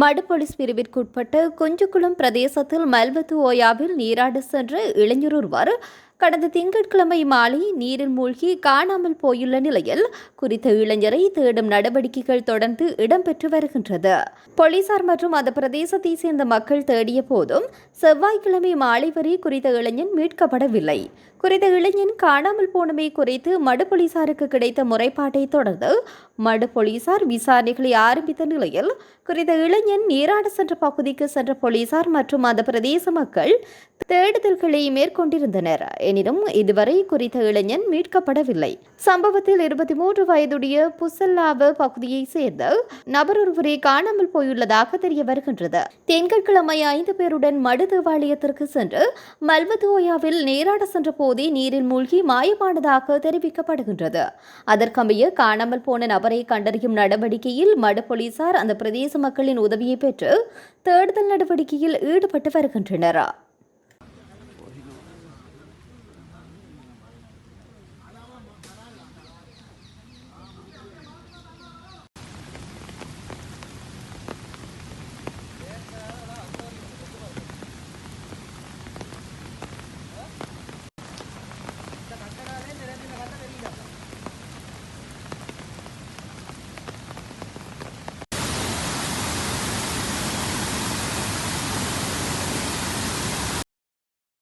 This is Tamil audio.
மடு போலீஸ் பிரிவிற்குட்பட்ட குஞ்சுக்குளம் பிரதேசத்தில் மல்வத்து ஓயாவில் நீராட சென்ற இளைஞர் ஒருவர் கடந்த திங்கட்கிழமை மாலை நீரில் மூழ்கி காணாமல் போயுள்ள நிலையில் குறித்த இளைஞரை தேடும் நடவடிக்கைகள் தொடர்ந்து இடம்பெற்று வருகின்றது. போலீசார் மற்றும் அந்த பிரதேசத்தை சேர்ந்த மக்கள் தேடிய போதும் செவ்வாய்க்கிழமை மாலை வரை குறித்த இளைஞன் மீட்கப்படவில்லை. குறித்த இளைஞன் காணாமல் போனமை குறித்து மடு போலீசாருக்கு கிடைத்த முறைப்பாட்டை தொடர்ந்து மடு போலீசார் விசாரணைகளை ஆரம்பித்த நிலையில் குறித்த இளைஞன் நீராட சென்ற பகுதிக்கு சென்ற போலீசார் மற்றும் அந்த பிரதேச மக்கள் தேடுதல்களை மேற்கொண்டிருந்தனர். எனினும் இதுவரை குறித்த இளைஞன் மீட்கப்படவில்லை. சம்பவத்தில் இருபத்தி மூன்று வயதுடைய புசல்லாவ பகுதியை சேர்ந்த நபர் ஒருவரை காணாமல் போயுள்ளதாக தெரிய வருகின்றது. திங்கட்கிழமை ஐந்து பேருடன் மடு தேவாலயத்திற்கு சென்று மல்வதோயாவில் நீராட சென்ற போதே நீரில் மூழ்கி மாயமானதாக தெரிவிக்கப்படுகின்றது. அதற்கமைய காணாமல் போன நபர் கண்டறியும் நடவடிக்கையில் மடு போலீசார் அந்த பிரதேச மக்களின் உதவியை பெற்று தேடுதல் நடவடிக்கையில் ஈடுபட்டு வருகின்றனர்.